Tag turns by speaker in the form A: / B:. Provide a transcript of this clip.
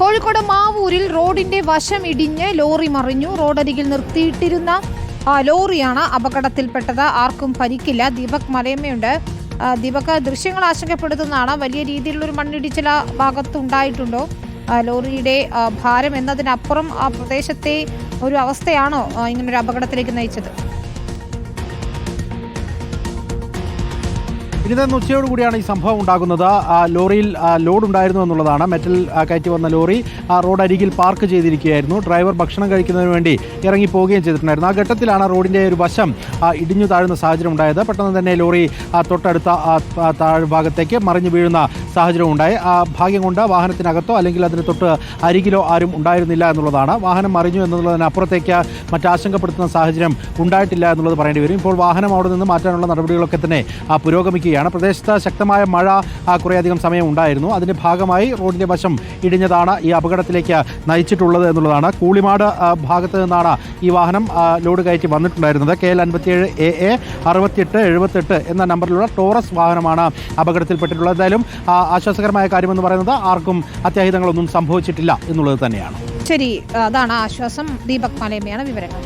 A: കോഴിക്കോട് മാവൂരിൽ റോഡിന്റെ വശം ഇടിഞ്ഞ് ലോറി മറിഞ്ഞു. റോഡരികിൽ നിർത്തിയിട്ടിരുന്ന ലോറിയാണ് അപകടത്തിൽപ്പെട്ടത്. ആർക്കും പരിക്കില്ല. ദീപക് മലയമ്മയുണ്ട്. ദീപക് ദൃശ്യങ്ങൾ ആശങ്കപ്പെടുത്തുന്നതാണ്. വലിയ രീതിയിലുള്ള ഒരു മണ്ണിടിച്ചിൽ ആ ഭാഗത്തുണ്ടായിട്ടുണ്ടോ? ലോറിയുടെ ഭാരം എന്നതിനപ്പുറം ആ പ്രദേശത്തെ ഒരു അവസ്ഥയാണോ ഇങ്ങനൊരു അപകടത്തിലേക്ക് നയിച്ചത്?
B: ഇനി തന്നെ ഉച്ചയോട് കൂടിയാണ് ഈ സംഭവം ഉണ്ടാകുന്നത്. ലോറിയിൽ ലോഡ് ഉണ്ടായിരുന്നു എന്നുള്ളതാണ്. മെറ്റൽ കയറ്റി വന്ന ലോറി റോഡ് അരികിൽ പാർക്ക് ചെയ്തിരിക്കുകയായിരുന്നു. ഡ്രൈവർ ഭക്ഷണം കഴിക്കുന്നതിന് വേണ്ടി ഇറങ്ങി പോവുകയും ചെയ്തിട്ടുണ്ടായിരുന്നു. ആ ഘട്ടത്തിലാണ് റോഡിന്റെ ഒരു വശം ഇടിഞ്ഞു താഴുന്ന സാഹചര്യം ഉണ്ടായത്. പെട്ടെന്ന് തന്നെ ലോറി തൊട്ടടുത്ത താഴ്ഭാഗത്തേക്ക് മറിഞ്ഞു വീഴുന്ന സാഹചര്യം ഉണ്ടായി. ആ ഭാഗ്യം കൊണ്ട് വാഹനത്തിനകത്തോ അല്ലെങ്കിൽ അതിന് തൊട്ട് അരികിലോ ആരും ഉണ്ടായിരുന്നില്ല എന്നുള്ളതാണ്. വാഹനം മറിഞ്ഞു എന്നുള്ളതിനപ്പുറത്തേക്ക് മറ്റാശങ്കപ്പെടുത്തുന്ന സാഹചര്യം ഉണ്ടായിട്ടില്ല എന്നുള്ളത് പറയേണ്ടി വരും. ഇപ്പോൾ വാഹനം അവിടെ നിന്ന് മാറ്റാനുള്ള നടപടികളൊക്കെ തന്നെ ആ, പുരോഗമിക്കുകയാണ് പ്രദേശത്ത് ശക്തമായ മഴ കുറേയധികം സമയം ഉണ്ടായിരുന്നു അതിന്റെ ഭാഗമായി റോഡിന്റെ വശം ഇടിഞ്ഞതാണ് ഈ അപകടത്തിലേക്ക് നയിച്ചിട്ടുള്ളത് എന്നുള്ളതാണ്. കൂളിമാട് ഭാഗത്ത് നിന്നാണ് ഈ വാഹനം ലോഡ് കയറ്റി വന്നിട്ടുണ്ടായിരുന്നത്. കെ എൽ അൻപത്തിയേഴ് എ എ അറുപത്തിയെട്ട് എഴുപത്തെട്ട് എന്ന നമ്പറിലുള്ള ടോറസ് വാഹനമാണ് അപകടത്തിൽപ്പെട്ടിട്ടുള്ളത്. എന്തായാലും ആശ്വാസകരമായ കാര്യമെന്ന് പറയുന്നത് ആർക്കും അത്യാഹിതങ്ങളൊന്നും സംഭവിച്ചിട്ടില്ല എന്നുള്ളത് തന്നെയാണ്.
A: ശരി അതാണ് ആശ്വാസം. ദീപക് മലയമ്മയാണ് വിവരങ്ങൾ.